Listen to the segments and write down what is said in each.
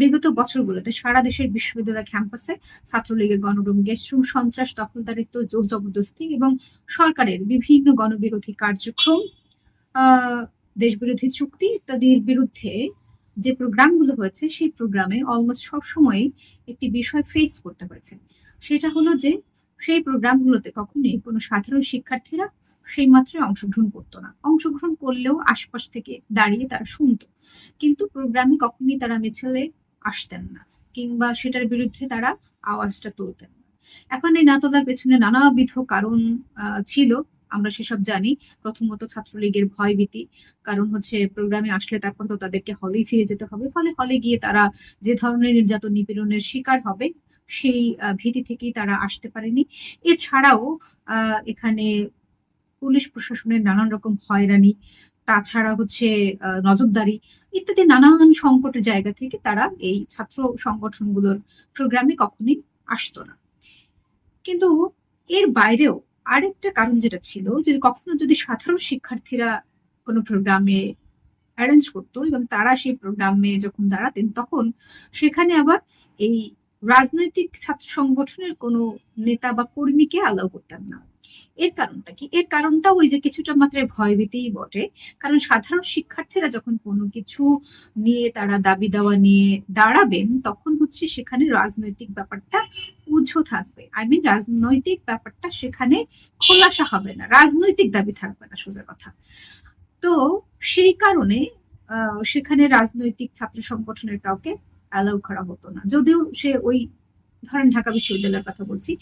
বিগত বছরগুলোতে সারা দেশের বিশ্ববিদ্যালয় ক্যাম্পাসে ছাত্রলীগের গণরুম গেস্টরুম সন্ত্রাস, দখলদারিত্ব, জোর জবরদস্তি এবং সরকারের বিভিন্ন গণবিরোধী কার্যক্রম দেশবিরোধী চুক্তি ইত্যাদির বিরুদ্ধে যে প্রোগ্রামগুলো হয়েছে, সেই প্রোগ্রামে অলমোস্ট সবসময় একটি বিষয় ফেস করতে হয়েছে। সেটা হলো যে, সেই প্রোগ্রামগুলোতে কখনোই কোনো সাধারণ শিক্ষার্থীরা সেই মাত্রায় অংশগ্রহণ করতো না। অংশগ্রহণ করলেও আশপাশ থেকে দাঁড়িয়ে তারা শুনতো। কিন্তু প্রোগ্রামে কখনই তারা মিছিলে আসতেন না, কিংবা সেটার বিরুদ্ধে তারা আওয়াজটা তুলতেন না। এখন এই না তোলার পেছনে নানাবিধ কারণ ছিল, আমরা সেসব জানি। প্রথমত ছাত্রলীগের ভয়ভীতি, কারণ হচ্ছে প্রোগ্রামে আসলে তারপর তো তাদেরকে হলেই ফিরে যেতে হবে, ফলে হলে গিয়ে তারা যে ধরনের নির্যাতন নিপীড়নের শিকার হবে, সেই ভীতি থেকেই তারা আসতে পারেনি। এছাড়াও এখানে পুলিশ প্রশাসনের নানান রকম হয়রানি, তাছাড়া হচ্ছে নজরদারি ইত্যাদি নানান সংকটের জায়গা থেকে তারা এই ছাত্র সংগঠনগুলোর প্রোগ্রামে কখনোই আসতো না। কিন্তু এর বাইরেও আরেকটা কারণ যেটা ছিল যে কখনো যদি সাধারণ শিক্ষার্থীরা কোনো প্রোগ্রামে অ্যারেঞ্জ করতো এবং তারা সেই প্রোগ্রামে যখন দাঁড়াতেন, তখন সেখানে আবার এই রাজনৈতিক ছাত্র সংগঠনের কোনো নেতা বা কর্মীকে অ্যালাউ করতেন না। এর কারণটা কি? এর কারণটা ওই যে কিছুটা মাত্রায় ভয়ভীতিই বটে। কারণ সাধারণ শিক্ষার্থীরা যখন কোনো কিছু নিয়ে তারা দাবি দাওয়া নিয়ে দাঁড়াবেন, তখন হচ্ছে সেখানে রাজনৈতিক ব্যাপারটা উজ্জ্ব থাকবে। আই মিন রাজনৈতিক ব্যাপারটা সেখানে খোলাসা হবে না, রাজনৈতিক দাবি থাকবে না, সোজা কথা। তো সেই কারণে সেখানে রাজনৈতিক ছাত্র সংগঠনের কাউকে অ্যালাউ করা হতো না। যদিও সে ওই ধরেন ঢাকা বিশ্ববিদ্যালয়ের কথা বলছি,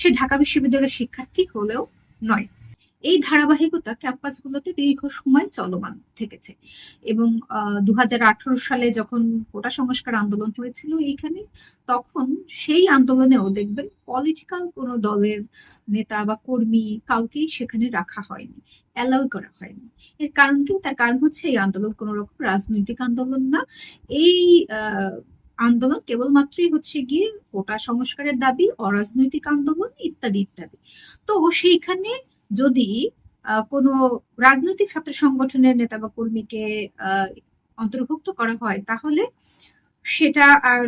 সে ঢাকা বিশ্ববিদ্যালয়ের শিক্ষার্থী হলেও নয়। এই ধারাবাহিকতা ক্যাম্পাসগুলোতে দীর্ঘ সময় চলমান থেকেছে এবং দু সালে যখন কোটা সংস্কার আন্দোলন হয়েছিল এইখানে, তখন সেই আন্দোলনেও দেখবেন পলিটিক্যাল কোনো দলের নেতা বা কর্মী কাউকেই সেখানে রাখা হয়নি অ্যালাউ করা হয়নি। এর কারণ কি? তার কারণ হচ্ছে এই আন্দোলন কোনো রকম রাজনৈতিক আন্দোলন না। এই আন্দোলন কেবলমাত্রই হচ্ছে গিয়ে কোটা সংস্কারের দাবি, অরাজনৈতিক আন্দোলন ইত্যাদি ইত্যাদি। তো সেইখানে যদি কোনো রাজনৈতিক ছাত্র সংগঠনের নেতা বা কর্মীকে অন্তর্ভুক্ত করা হয়, তাহলে সেটা আর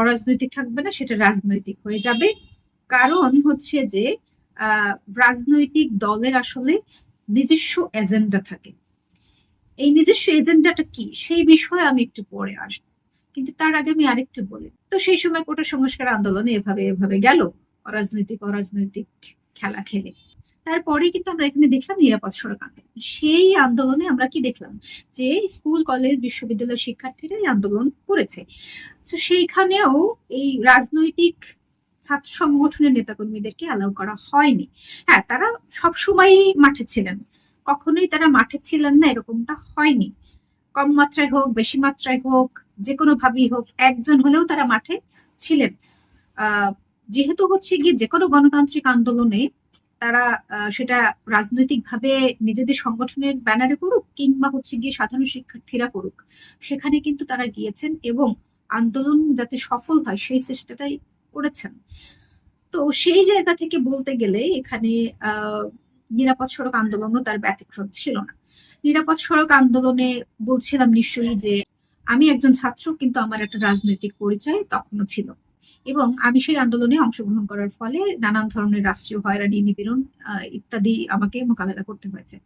অরাজনৈতিক থাকবে না, সেটা রাজনৈতিক হয়ে যাবে। কারণ হচ্ছে যে রাজনৈতিক দলের আসলে নিজস্ব এজেন্ডা থাকে। এই নিজস্ব এজেন্ডাটা কি? সেই বিষয়ে আমি একটু পরে আসব। কিন্তু তার আগে আমি আরেকটু বলি। তো সেই সময় কোটা সংস্কার আন্দোলনে এভাবে এভাবে গেল, অরাজনৈতিক অরাজনৈতিক খেলা খেলে। তারপরে কিন্তু আমরা এখানে দেখলাম নিরাপদ সড়ক আন্দোলন। সেই আন্দোলনে আমরা কি দেখলাম? যে স্কুল, কলেজ, বিশ্ববিদ্যালয় শিক্ষার্থীরা এই আন্দোলন করেছে। তো সেইখানেও এই রাজনৈতিক ছাত্র সংগঠনের নেতাকর্মীদেরকে অ্যালাউ করা হয়নি। হ্যাঁ তারা সবসময়ই মাঠে ছিলেন। কখনোই তারা মাঠে ছিলেন না, এরকমটা হয়নি। কম মাত্রায় হোক, বেশি মাত্রায় হোক যে কোনো ভাবেই হোক, একজন হলেও তারা মাঠে ছিলেন। যেহেতু হচ্ছে গিয়ে যে কোনো গণতান্ত্রিক আন্দোলনে তারা সেটা রাজনৈতিকভাবে নিজেদের সংগঠনের ব্যানারে করুক কিংবা হচ্ছে গিয়ে সাধারণ শিক্ষার্থীরা করুক, সেখানে কিন্তু তারা গিয়েছেন এবং আন্দোলন যাতে সফল হয় সেই চেষ্টাটাই করেছেন। তো সেই জায়গা থেকে বলতে গেলে এখানে নিরাপদ সড়ক আন্দোলনও তার ব্যতিক্রম ছিল না। নিরাপদ সড়ক আন্দোলনে বলছিলাম নিশ্চয়ই যে আমি একজন ছাত্র, কিন্তু আমার একটা রাজনৈতিক পরিচয় তখনও ছিল। এবং আমি সেই আন্দোলনে অংশগ্রহণ করার ফলে নানান ধরনের রাষ্ট্রীয় হয়রানি, নিপীড়ন ইত্যাদি আমাকে মোকাবেলা করতে হয়েছে।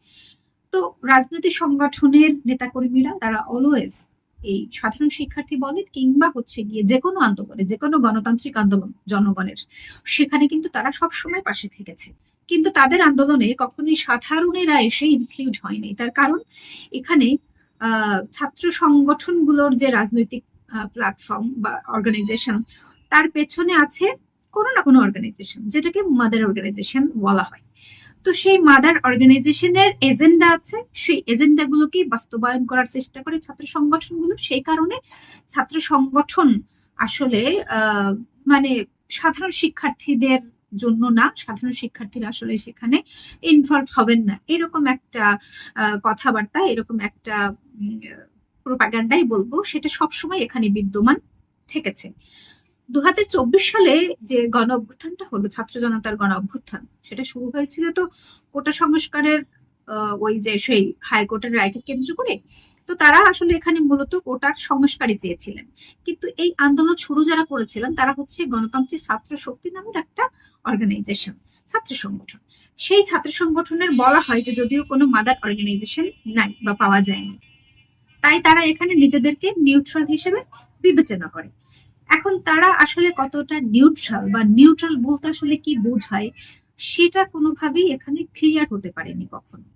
তো রাজনৈতিক সংগঠনের নেতাকর্মীরা তারা অলওয়েজ এই সাধারণ শিক্ষার্থী বলেন কিংবা হচ্ছে গিয়ে যে কোনো আন্দোলনে, যে কোনো গণতান্ত্রিক আন্দোলন, জনগণের, সেখানে কিন্তু তারা সব সময় পাশে থেকেছে। কিন্তু তাদের আন্দোলনে কখনোই সাধারণেরা এসে ইনক্লুড হয়নি। তার কারণ এখানে ছাত্র সংগঠনগুলোর যে রাজনৈতিক প্ল্যাটফর্ম বা অর্গানাইজেশন তার পেছনে আছে কোনো না কোনো অর্গানাইজেশন যেটাকে মাদার অর্গানাইজেশন বলা হয়। তো সেই মাদার অর্গানাইজেশনের এজেন্ডা আছে, সেই এজেন্ডাগুলোকে বাস্তবায়ন করার চেষ্টা করে ছাত্র সংগঠনগুলো। সেই কারণে ছাত্র সংগঠন আসলে মানে সাধারণ শিক্ষার্থীদের জন্য না, সাধারণ শিক্ষার্থীরা আসলে সেখানে ইনভলভ হবেন না। এরকম একটা কথাবার্তা, এরকম একটা প্রোপাগান্ডাই বলব, সেটা সবসময় এখানে বিদ্যমান থেকেছে। দু হাজার চব্বিশ সালে যে গণ অভ্যুত্থানটা হলো, ছাত্র জনতার গণ অভ্যুত্থান সেটা শুরু হয়েছিল তো কোটা সংস্কারের ওই যে সেই হাইকোর্টের রায়কে কেন্দ্র করে। তো তারা আসলে এখানে মূলত কোটার সংস্কারই চেয়েছিলেন। কিন্তু এই আন্দোলন শুরু যারা করেছিলেন, তারা হচ্ছে গণতান্ত্রিক ছাত্র শক্তি নামের একটা অর্গানাইজেশন ছাত্র সংগঠন। সেই ছাত্র সংগঠনের বলা হয় যে যদিও কোনো মাদার অর্গানাইজেশন নাই বা পাওয়া যায়নি। তাই তারা এখানে নিজেদেরকে নিউট্রাল হিসেবে বিবেচনা করে। এখন তারা আসলে কতটা নিউট্রাল বা নিউট্রাল বলতে আসলে কি বোঝায়, সেটা কোনোভাবেই এখানে ক্লিয়ার হতে পারেনি কখনো।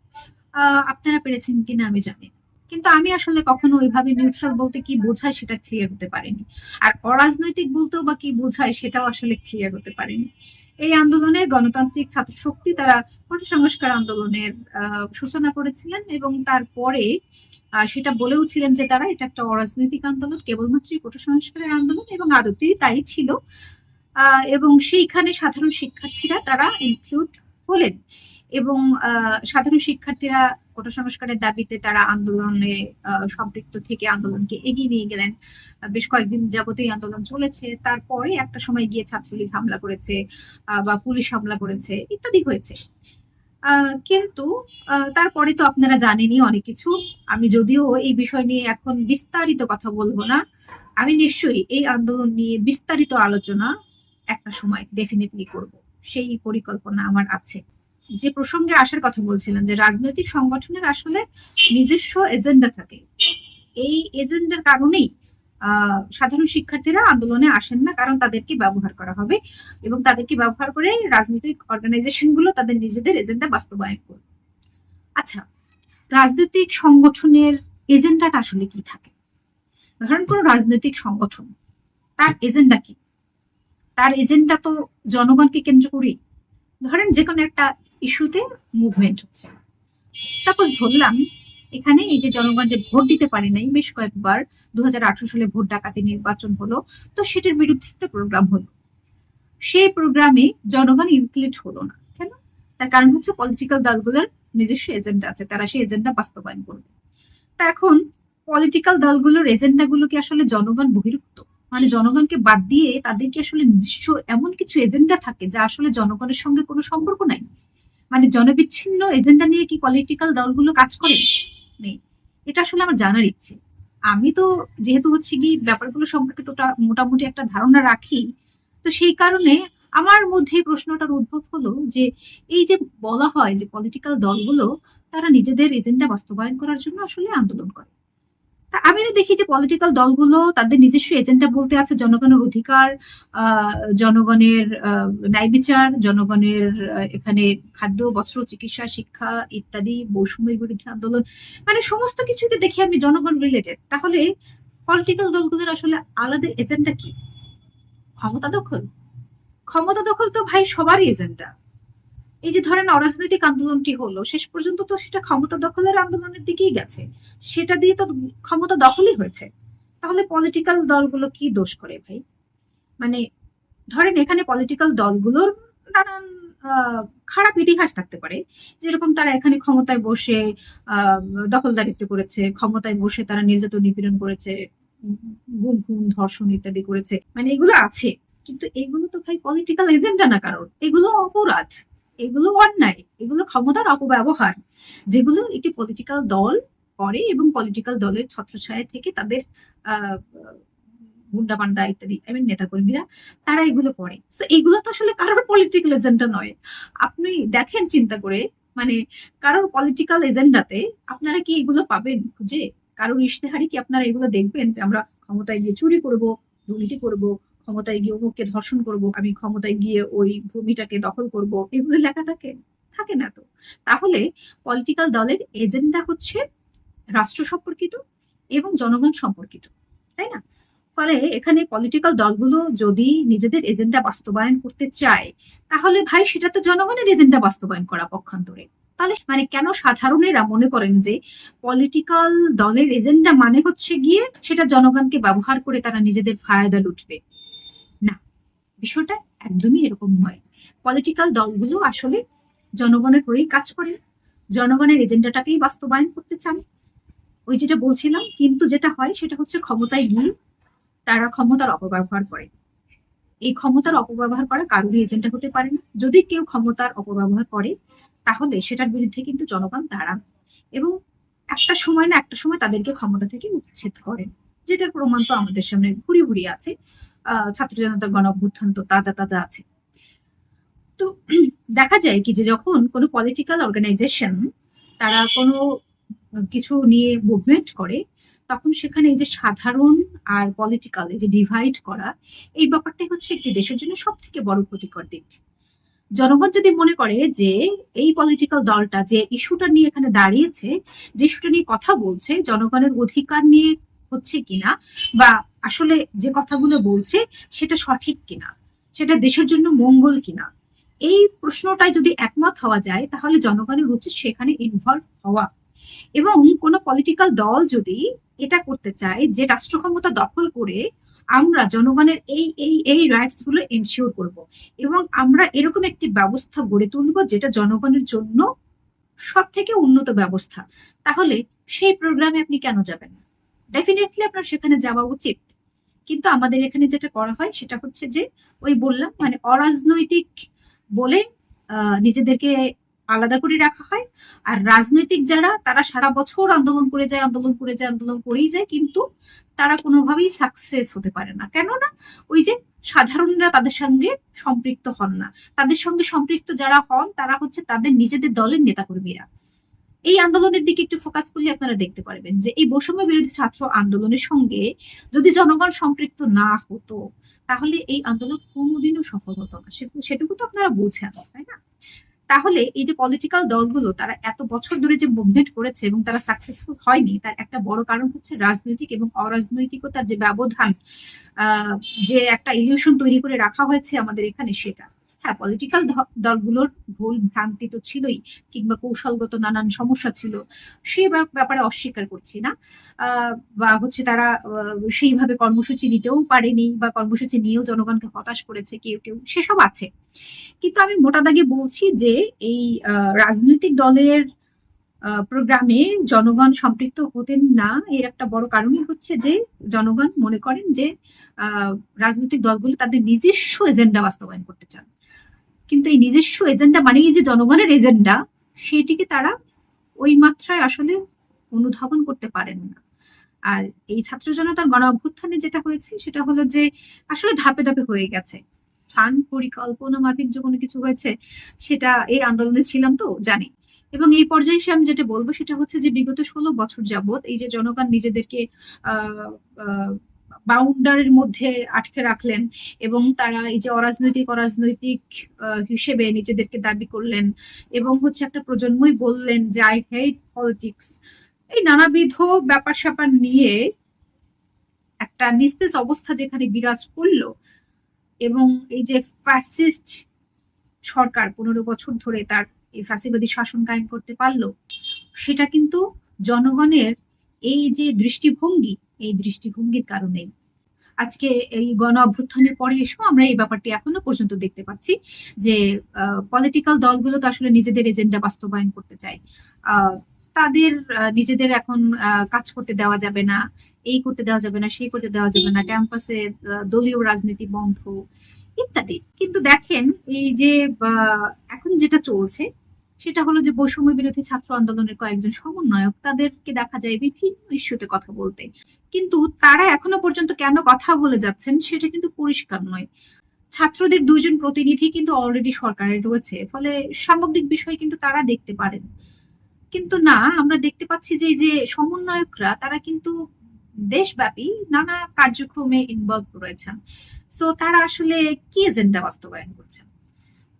আপনারা পেরেছেন কিনা আমি জানি কিন্তু আমি আসলে কখনো ওইভাবে নিউট্রাল বলতে কি বোঝায় সেটা ক্লিয়ার হতে পারেনি। আর অরাজনৈতিক বলতেও বা কি বোঝায় সেটাও আসলে ক্লিয়ার হতে পারেনি। এই আন্দোলনে গণতান্ত্রিক ছাত্র শক্তি তারা সংস্কার আন্দোলনের সূচনা করেছিলেন এবং তারপরে সেটা বলেও ছিলেন যে তারা এটা একটা অরাজনৈতিক আন্দোলন, কেবলমাত্র কোটা সংস্কারের আন্দোলন এবং আদতেই তাই ছিল। এবং সেইখানে সাধারণ শিক্ষার্থীরা তারা ইনক্লুড হলেন এবং সাধারণ শিক্ষার্থীরা কোটা সংস্কারের দাবিতে তারা আন্দোলনে সম্পৃক্ত থেকে আন্দোলনকে এগিয়ে নিয়ে গেলেন। বেশ কয়েকদিন যাবতীয় আন্দোলন চলেছে। তারপরে একটা সময় গিয়ে ছাত্রলীগ হামলা করেছে বা পুলিশ হামলা করেছে, ইত্যাদি হয়েছে। কিন্তু তারপরে তো আপনারা জানেনই অনেক কিছু। আমি যদিও এই বিষয় নিয়ে এখন বিস্তারিত কথা বলব না। আমি নিশ্চয়ই এই আন্দোলন নিয়ে বিস্তারিত আলোচনা একটা সময় ডেফিনেটলি করব। সেই পরিকল্পনা আমার আছে। যে প্রসঙ্গে আসার কথা বলছিলাম যে রাজনৈতিক সংগঠনের আসলে নিজস্ব এজেন্ডা থাকে। এই এজেন্ডার কারণেই সাধারণ শিক্ষার্থীরা আন্দোলনে আসেন না, কারণ তাদেরকে ব্যবহার করা হবে এবং তাদেরকে ব্যবহার করে রাজনৈতিক অর্গানাইজেশনগুলো তাদের নিজেদের এজেন্ডা বাস্তবায়ন করবে। আচ্ছা রাজনৈতিক সংগঠনের এজেন্ডাটা আসলে কি থাকে? ধরেন কোনো রাজনৈতিক সংগঠন, তার এজেন্ডা কি? তার এজেন্ডা তো জনগণকে কেন্দ্র করেই। ধরেন যে কোনো একটা ইস্যুতে মুভমেন্ট হচ্ছে। সাপোজ ধরলাম এখানে এই যে জনগণ যে ভোট দিতে পারে নাই বেশ কয়েকবার দু সালে ভোট ডাকাতি নির্বাচন হলো, তো সেটার বিরুদ্ধে একটা প্রোগ্রাম হলো। সেই প্রোগ্রামে জনগণ ইনক্লুড হলো না। কেন? তার কারণ হচ্ছে পলিটিক্যাল দলগুলোর নিজস্ব এজেন্ডা আছে, তারা সেই এজেন্ডা বাস্তবায়ন করবে। তা এখন পলিটিক্যাল দলগুলোর এজেন্ডাগুলো কি আসলে জনগণ বহির্ভূত? মানে জনগণকে বাদ দিয়ে তাদের কি আসলে নিজস্ব এমন কিছু এজেন্ডা থাকে যা আসলে জনগণের সঙ্গে কোনো সম্পর্ক নাই? মানে জনবিচ্ছিন্ন এজেন্ডা নিয়ে কি পলিটিক্যাল দলগুলো কাজ করে? নেই। এটা আসলে আমার জানার ইচ্ছে। আমি তো যেহেতু হচ্ছে কি ব্যাপারগুলো সম্পর্কে মোটামুটি একটা ধারণা রাখি, তো সেই কারণে আমার মধ্যে প্রশ্নটার উদ্ভব হলো যে এই যে বলা হয় যে পলিটিক্যাল দলগুলো, তারা নিজেদের এজেন্ডা বাস্তবায়ন করার জন্য আসলে আন্দোলন করে। আমি দেখি যে পলিটিক্যাল দলগুলো তাদের নিজস্ব এজেন্ডা বলতে আছে, জনগণের অধিকার জনগণের ন্যায় বিচার, জনগণের এখানে খাদ্য, বস্ত্র, চিকিৎসা, শিক্ষা ইত্যাদি, বৈষম্যের বিরুদ্ধে আন্দোলন মানে সমস্ত কিছুকে দেখি আমি জনগণ রিলেটেড তাহলে পলিটিক্যাল দলগুলোর আসলে আলাদা এজেন্ডা কি? ক্ষমতা দখল? ক্ষমতা দখল তো ভাই সবারই এজেন্ডা এই যে ধরেন অরাজনৈতিক আন্দোলনটি হলো, শেষ পর্যন্ত তো সেটা ক্ষমতা দখলের আন্দোলনের দিকেই গেছে। সেটা দিয়ে তো ক্ষমতা দখলই হয়েছে। তাহলে পলিটিক্যাল দলগুলো কি দোষ করে ভাই? মানে ধরেন এখানে পলিটিক্যাল দলগুলোর নানান খারাপ ইতিহাস থাকতে পারে। যেরকম তারা এখানে ক্ষমতায় বসে দখলদারিত্ব করেছে, ক্ষমতায় বসে তারা নির্যাতন নিপীড়ন করেছে, গুম খুন, ধর্ষণ ইত্যাদি করেছে। মানে এগুলো আছে, কিন্তু এগুলো তো ভাই পলিটিক্যাল এজেন্ডা না কারণ এগুলো অপরাধ। এগুলো অন্যায়, এগুলো ক্ষমতার অপব্যবহার, যেগুলো একটি পলিটিক্যাল দল করে এবং পলিটিক্যাল দলের ছত্রছায়া থেকে তাদের গুন্ডা পান্ডা ইত্যাদি আই মিন নেতাকর্মীরা, তারা এগুলো করে। তো এগুলো তো আসলে কারোর পলিটিক্যাল এজেন্ডা নয়। আপনি দেখেন চিন্তা করে মানে কারোর পলিটিক্যাল এজেন্ডাতে আপনারা কি এগুলো পাবেন খুঁজে? কারোর ইশতেহারি কি আপনারা এগুলো দেখবেন যে আমরা ক্ষমতায় গিয়ে চুরি করব, দুর্নীতি করব ক্ষমতায় গিয়ে অমুককে ধর্ষণ করব, আমি ক্ষমতায় গিয়ে ওই ভূমিটাকে দখল করব, এগুলো লেখা থাকে থাকে না তো। তাহলে পলিটিক্যাল দলের এজেন্ডা হচ্ছে রাষ্ট্র সম্পর্কিত এবং জনগণ সম্পর্কিত, তাই না? ফলে এখানে পলিটিক্যাল দলগুলো যদি নিজেদের এজেন্ডা বাস্তবায়ন করতে চায়, তাহলে ভাই সেটা তো জনগণের এজেন্ডা বাস্তবায়ন করা পক্ষান্তরে। তাহলে মানে কেন সাধারণেরা মনে করেন যে পলিটিক্যাল দলের এজেন্ডা মানে হচ্ছে গিয়ে সেটা জনগণকে ব্যবহার করে তারা নিজেদের ফায়দা লুটবে? বিষয়টা একদমই এরকম নয়। পলিটিক্যাল দলগুলো আসলে জনগণের হয়েই কাজ করে। জনগণের এজেন্ডাটাকেই বাস্তবায়ন করতে চান। ওই যেটা বলছিলাম, কিন্তু যেটা হয় সেটা হচ্ছে ক্ষমতায় গিয়ে তারা ক্ষমতার অপব্যবহার করে। এই ক্ষমতার অপব্যবহার করা কারোরই এজেন্ডা হতে পারে না। যদি কেউ ক্ষমতার অপব্যবহার করে, তাহলে সেটার বিরুদ্ধে কিন্তু জনগণ দাঁড়ান এবং একটা সময় না একটা সময় তাদেরকে ক্ষমতা থেকে উচ্ছেদ করেন, যেটার প্রমাণ তো আমাদের সামনে ঘুরি ঘুরি আছে। ছাত্র জনতার গণ অভ্যুত্থান তো তাজা তাজা আছে। তো দেখা যায় কি যে যখন কোনো পলিটিক্যাল অর্গানাইজেশন তারা কোনো কিছু নিয়ে মুভমেন্ট করে, তখন সেখানে এই যে সাধারণ আর পলিটিক্যাল এই যে ডিভাইড করা, এই ব্যাপারটাই হচ্ছে একটি দেশের জন্য সব থেকে বড় ক্ষতিকর দিক। জনগণ যদি মনে করে যে এই পলিটিক্যাল দলটা যে ইস্যুটা নিয়ে এখানে দাঁড়িয়েছে, যে ইস্যুটা নিয়ে কথা বলছে, জনগণের অধিকার নিয়ে হচ্ছে কিনা বা আসলে যে কথাগুলো বলছে সেটা সঠিক কিনা, সেটা দেশের জন্য মঙ্গল কিনা, এই প্রশ্নটায় যদি একমত হওয়া যায় তাহলে জনগণের উচিত সেখানে ইনভলভ হওয়া। এবং কোনো পলিটিক্যাল দল যদি এটা করতে চায় যে রাষ্ট্র ক্ষমতা দখল করে আমরা জনগণের এই এই এই রাইটসগুলো এনশিওর করব এবং আমরা এরকম একটি ব্যবস্থা গড়ে তুলব যেটা জনগণের জন্য সব থেকে উন্নত ব্যবস্থা, তাহলে সেই প্রোগ্রামে আপনি কেন যাবেন না? ডেফিনেটলি আপনার সেখানে যাওয়া উচিত। কিন্তু আমাদের এখানে যেটা করা হয়, সেটা হচ্ছে যে, ওই বললাম মানে অরাজনৈতিক বলে নিজেদেরকে আলাদা করে রাখা হয়। আর রাজনৈতিক যারা, তারা সারা বছর আন্দোলন করে যায়, আন্দোলন করে যায়, আন্দোলন করেই যায়, কিন্তু তারা কোনোভাবেই সাকসেস হতে পারে না। কেননা, ওই যে সাধারণরা তাদের সঙ্গে সম্পৃক্ত হন না। তাদের সঙ্গে সম্পৃক্ত যারা হন, তারা হচ্ছে তাদের নিজেদের দলের নেতাকর্মীরা। এই আন্দোলনের দিকে একটু ফোকাস করলে আপনারা দেখতে পারবেন যে এই বৈষম্য বিরোধী ছাত্র আন্দোলনের সঙ্গে যদি জনগণ সম্পৃক্ত না হতো, তাহলে এই আন্দোলন কোনোদিনও সফল হতো না। সেটুকু তো আপনারা বুঝছেন তাই না? তাহলে এই যে পলিটিক্যাল দলগুলো, তারা এত বছর ধরে যে মুভমেন্ট করেছে এবং তারা সাকসেসফুল হয়নি, তার একটা বড় কারণ হচ্ছে রাজনৈতিক এবং অরাজনৈতিকতার যে ব্যবধান যে একটা ইলিউশন তৈরি করে রাখা হয়েছে আমাদের এখানে সেটা। হ্যাঁ পলিটিক্যাল দলগুলোর ভুল ভ্রান্তি তো ছিলই, কিংবা কৌশলগত নানান সমস্যা ছিল, সে ব্যাপারে অস্বীকার করছি না। বা হচ্ছে তারা সেইভাবে কর্মসূচি নিতেও পারেনি, বা কর্মসূচি নিয়েও জনগণকে হতাশ করেছে, কেউ কেউ, সেসব আছে। কিন্তু আমি মোটা দাগে বলছি যে, এই রাজনৈতিক দলের প্রোগ্রামে জনগণ সম্পৃক্ত হতেন না, এর একটা বড় কারণই হচ্ছে যে, জনগণ মনে করেন যে রাজনৈতিক দলগুলো তাদের নিজস্ব এজেন্ডা বাস্তবায়ন করতে চান। কিন্তু এই নিজস্ব এজেন্ডা মানে এই যে জনগণের এজেন্ডা সেটিকে তারা ওই মাত্রায় আসলে অনুধাবন করতে পারেন না। আর এই ছাত্র জনতার গণ অভ্যুত্থানে যেটা হয়েছে, সেটা হলো যে আসলে ধাপে ধাপে হয়ে গেছে। প্ল্যান পরিকল্পনা মাফিক যে কোনো কিছু হয়েছে, সেটা এই আন্দোলনে ছিলাম তো, জানি। এবং এই পর্যায়ে এসে আমি যেটা বলব, সেটা হচ্ছে যে বিগত ষোলো বছর যাবত এই যে জনগণ নিজেদেরকে বাউন্ডারির মধ্যে আটকে রাখলেন এবং তারা এই যে অরাজনৈতিক অরাজনৈতিক হিসেবে নিজেদেরকে দাবি করলেন এবং হচ্ছে একটা প্রজন্মই বললেন যে আই হেট পলিটিক্স এই নানাবিধ ব্যাপার স্যাপার নিয়ে একটা নিস্তেজ অবস্থা যেখানে বিরাজ করল এবং এই যে ফ্যাসিস্ট সরকার পনেরো বছর ধরে তার এই ফ্যাসিবাদী শাসন কায়েম করতে পারল, সেটা কিন্তু জনগণের এই যে দৃষ্টিভঙ্গি এই দৃষ্টিভঙ্গির কারণেই। আজকে এই গণ অভ্যুত্থানের পরে এসেও আমরা এই ব্যাপারটি এখনও পর্যন্ত দেখতে পাচ্ছি যে পলিটিক্যাল দলগুলো তো আসলে নিজেদের এজেন্ডা বাস্তবায়ন করতে চায়। তাদের নিজেদের এখন কাজ করতে দেওয়া যাবে না, এই করতে দেওয়া যাবে না, সেই করতে দেওয়া যাবে না ক্যাম্পাসে দলীয় রাজনীতি বন্ধ, ইত্যাদি। কিন্তু দেখেন, এই যে এখন যেটা চলছে সেটা হলো যে বৈষম্য বিরোধী ছাত্র আন্দোলনের কয়েকজন সমন্বয়ক তাদেরকে দেখা যায় বিভিন্ন ইস্যুতে কথা বলতে। কিন্তু তারা এখনও পর্যন্ত কেন কথা বলে যাচ্ছেন সেটা কিন্তু পরিষ্কার নয়। ছাত্রদের দুইজন প্রতিনিধি কিন্তু অলরেডি সরকারে রয়েছে, ফলে সামগ্রিক বিষয় কিন্তু তারা দেখতে পারেন। কিন্তু না, আমরা দেখতে পাচ্ছি যে যে সমন্বয়করা, তারা কিন্তু দেশব্যাপী নানা কার্যক্রমে ইনভলভ রয়েছেন। সো তারা আসলে কি এজেন্ডা বাস্তবায়ন করছেন?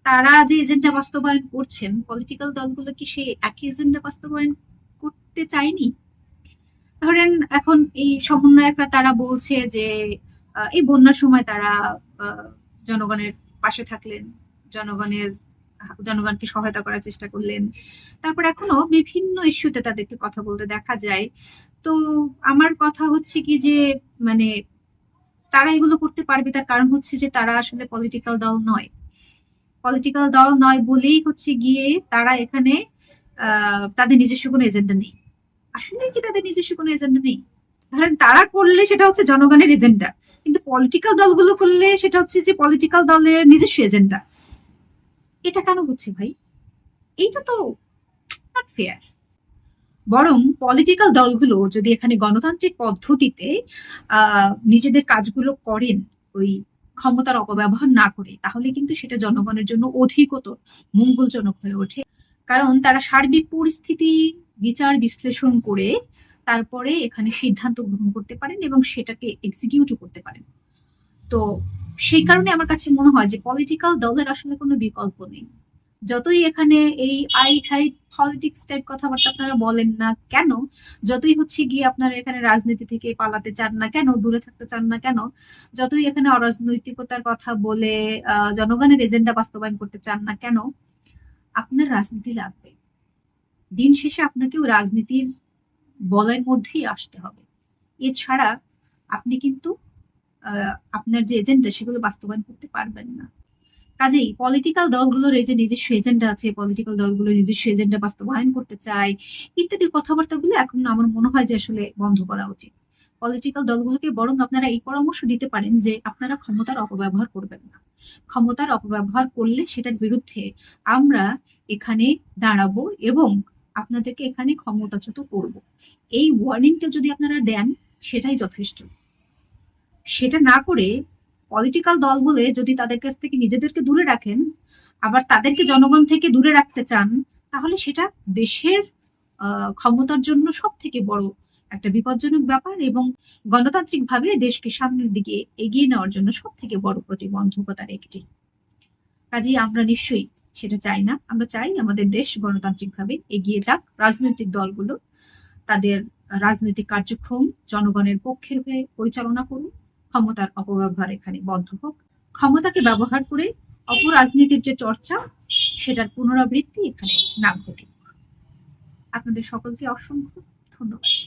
তারা যে এজেন্ডা বাস্তবায়ন করছেন পলিটিক্যাল দলগুলো কি সেই একই এজেন্ডা বাস্তবায়ন করতে চায়নি? ধরেন এখন এই সমন্বয়করা তারা বলছে যে এই বন্যার সময় তারা জনগণের পাশে থাকলেন, জনগণের, জনগণকে সহায়তা করার চেষ্টা করলেন। তারপর এখনও বিভিন্ন ইস্যুতে তাদেরকে কথা বলতে দেখা যায়। তো আমার কথা হচ্ছে কি যে মানে তারা এগুলো করতে পারবে, তার কারণ হচ্ছে যে তারা আসলে পলিটিক্যাল দল নয়। পলিটিক্যাল দল নয় বলেই হচ্ছে গিয়ে তারা এখানে তাদের নিজস্ব কোনো এজেন্ডা নেই। আসলে কি তাদের নিজস্ব কোনো এজেন্ডা নেই? ধরেন তারা করলে সেটা হচ্ছে জনগণের এজেন্ডা কিন্তু পলিটিক্যাল দলগুলো করলে সেটা হচ্ছে যে পলিটিক্যাল দলের নিজস্ব এজেন্ডা এটা কেন হচ্ছে ভাই? এইটা তো ফেয়ার বরং পলিটিক্যাল দলগুলো যদি এখানে গণতান্ত্রিক পদ্ধতিতে নিজেদের কাজগুলো করেন, ওই ক্ষমতার অপব্যবহার না করে, তাহলে কিন্তু সেটা জনগণের জন্য অধিকতর মঙ্গলজনক হয়ে ওঠে। কারণ তারা সার্বিক পরিস্থিতি বিচার বিশ্লেষণ করে তারপরে এখানে সিদ্ধান্ত গ্রহণ করতে পারেন এবং সেটাকে এক্সিকিউটও করতে পারেন। তো সেই কারণে আমার কাছে মনে হয় যে পলিটিক্যাল দলের আসলে কোনো বিকল্প নেই। যতই এখানে এই আই হাইট পলিটিক্স টাইপ কথাবার্তা আপনারা বলেন না কেন, যতই হচ্ছে গিয়ে আপনারা এখানে রাজনীতি থেকে পালাতে চান না কেন, দূরে থাকতে চান না কেন, যতই এখানে অরাজনৈতিকতার কথা বলে জনগণের এজেন্ডা বাস্তবায়ন করতে চান না কেন, আপনার রাজনীতি লাগবে। দিন শেষে আপনাকেও রাজনীতির বলয়ের মধ্যেই আসতে হবে। এছাড়া আপনি কিন্তু আপনার যে এজেন্ডা সেগুলো বাস্তবায়ন করতে পারবেন না। কাজেই পলিটিক্যাল দলগুলোর এই যে নিজস্ব এজেন্ডা আছে পলিটিক্যাল দলগুলো নিজস্ব এজেন্ডা বাস্তবায়ন করতে চায়, ইত্যাদি কথাবার্তাগুলো এখন আমার মনে হয় যে আসলে বন্ধ করা উচিত। পলিটিক্যাল দলগুলোকে বরং আপনারা এই পরামর্শ দিতে পারেন যে আপনারা ক্ষমতার অপব্যবহার করবেন না। ক্ষমতার অপব্যবহার করলে সেটার বিরুদ্ধে আমরা এখানে দাঁড়াবো এবং আপনাদেরকে এখানে ক্ষমতাচ্যুত করব। এই ওয়ার্নিংটা যদি আপনারা দেন, সেটাই যথেষ্ট। সেটা না করে পলিটিক্যাল দল বলে যদি তাদের কাছ থেকে নিজেদেরকে দূরে রাখেন, আবার তাদেরকে জনগণ থেকে দূরে রাখতে চান, তাহলে সেটা দেশের ক্ষমতার জন্য সব থেকে বড় একটা বিপজ্জনক ব্যাপার এবং গণতান্ত্রিকভাবে দেশকে সামনের দিকে এগিয়ে নেওয়ার জন্য সব থেকে বড় প্রতিবন্ধকতার একটি। কাজেই আমরা নিশ্চয়ই সেটা চাই না। আমরা চাই আমাদের দেশ গণতান্ত্রিকভাবে এগিয়ে যাক। রাজনৈতিক দলগুলো তাদের রাজনৈতিক কার্যক্রম জনগণের পক্ষের হয়ে পরিচালনা করুন ক্ষমতার অপব্যবহার এখানে বন্ধ হোক। ক্ষমতাকে ব্যবহার করে অপরাজনীতির যে চর্চা, সেটার পুনরাবৃত্তি এখানে না ঘটুক। আপনাদের সকলকে অসংখ্য ধন্যবাদ।